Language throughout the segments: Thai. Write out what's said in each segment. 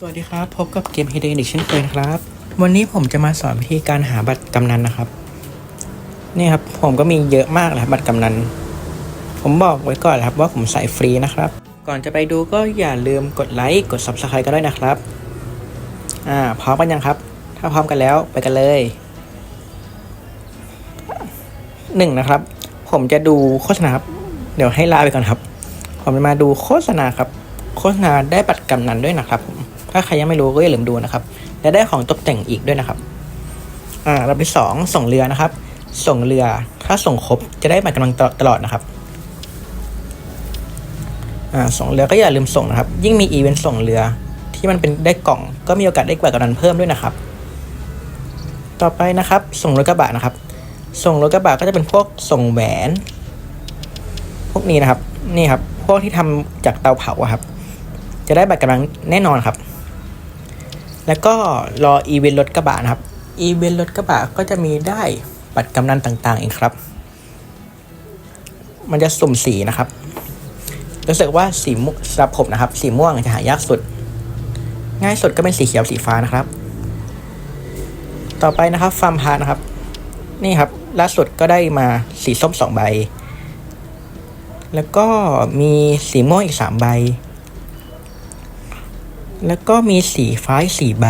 สวัสดีครับ พบกับเกม h ฮเดนอีกเช่นเคยครับ วันนี้ผมจะมาสอนวิธีการหาบัตรกำนันนะครับ นี่ครับผมก็มีเยอะมากเลยบัตรกำนัน ผมบอกไว้ก่อนครับว่าผมใส่ฟรีนะครับ ก่อนจะไปดูก็อย่าลืมกดไลค์กด Subscribe กันด้วยนะครับ อ่าพร้อมกันยังครับ ถ้าพร้อมกันแล้วไปกันเลยหนึ่งนะครับ ผมจะดูโฆษณาครับ เดี๋ยวให้ลาไปก่อนครับ ผมจะมาดูโฆษณาครับ โฆษณาได้บัตรกำนันด้วยนะครับผมถ้าใครยังไม่รู้ก็อย่าลืมดูนะครับ และได้ของตกแต่งอีกด้วยนะครับอ่าลำที่สองส่งเรือนะครับ ส่งเรือถ้าส่งครบจะได้บัตรกำนันตลอดนะครับอ่าส่งเรือก็อย่าลืมส่งนะครับ ยิ่งมีอีเวนต์ส่งเรือที่มันเป็นได้กล่อง ก็มีโอกาสได้บัตรกำนันเพิ่มด้วยนะครับ ต่อไปนะครับ ส่งรถกระบะนะครับ ส่งรถกระบะก็จะเป็นพวกส่งแหวน พวกนี้นะครับ นี่ครับ พวกที่ทำจากเตาเผาครับ จะได้บัตรกำลังแน่นอนครับ แล้วก็รออีเวนต์รถกระบะนะครับ อีเวนต์รถกระบะก็จะมีได้บัตรกำนันต่างๆเองครับ มันจะสุ่มสีนะครับ รู้สึกว่าสีม่วงสำหรับผมนะครับ สีม่วงจะหายากสุด ง่ายสุดก็เป็นสีเขียวสีฟ้านะครับ ต่อไปนะครับฟาร์มพาร์นะครับ นี่ครับล่าสุดก็ได้มาสีส้มสองใบ แล้วก็มีสีม่วงอีกสามใบ แล้วก็มีสีฟ้าสี่ใบ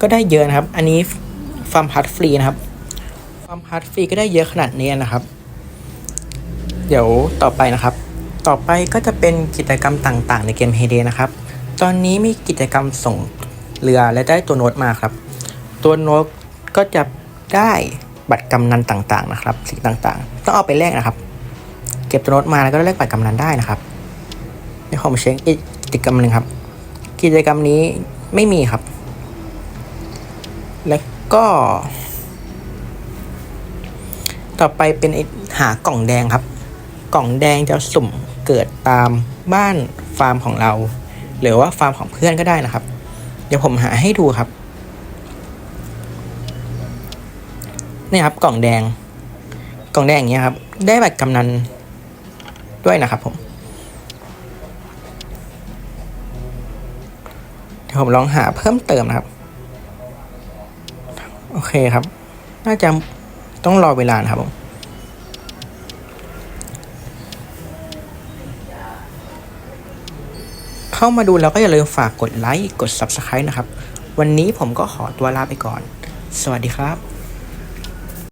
ก็ได้เยอะนะครับ อันนี้ฟาร์มพัทฟรีนะครับฟาร์มพัทฟรีก็ได้เยอะขนาดนี้นะครับ เดี๋ยวต่อไปนะครับ ต่อไปก็จะเป็นกิจกรรมต่างๆ ในเกม h ฮเดนะครับ ตอนนี้มีกิจกรรมส่งเรือและได้ตัวโน้ตมาครับ ตัวโน้ตก็จะได้บัตรกำนันต่างๆนะครับ สิ่งต่างๆ ต้องเอาไปแลกนะครับ เก็บตัวโน้ตมาแล้วก็แลกบัตรกำนันได้นะครับเดี๋ยวผมเช็คอีก กิจกรรมหนึ่งครับ กิจกรรมนี้ไม่มีครับ แล้วก็ ต่อไปเป็นหากล่องแดงครับ กล่องแดงจะสุ่มเกิดตามบ้านฟาร์มของเรา หรือว่าฟาร์มของเพื่อนก็ได้นะครับ เดี๋ยวผมหาให้ดูครับนี่ครับกล่องแดง กล่องแดงอย่างเงี้ยครับ ได้บัตรกำนันด้วยนะครับผม ดี๋ยวผมลองหาเพิ่มเติมนะครับ โอเคครับ น่าจะต้องรอเวลานะครับผมเข้ามาดูแล้วก็อย่าลืมฝากกดไลค์กด Subscribe นะครับ วันนี้ผมก็ขอตัวลาไปก่อน สวัสดีครับ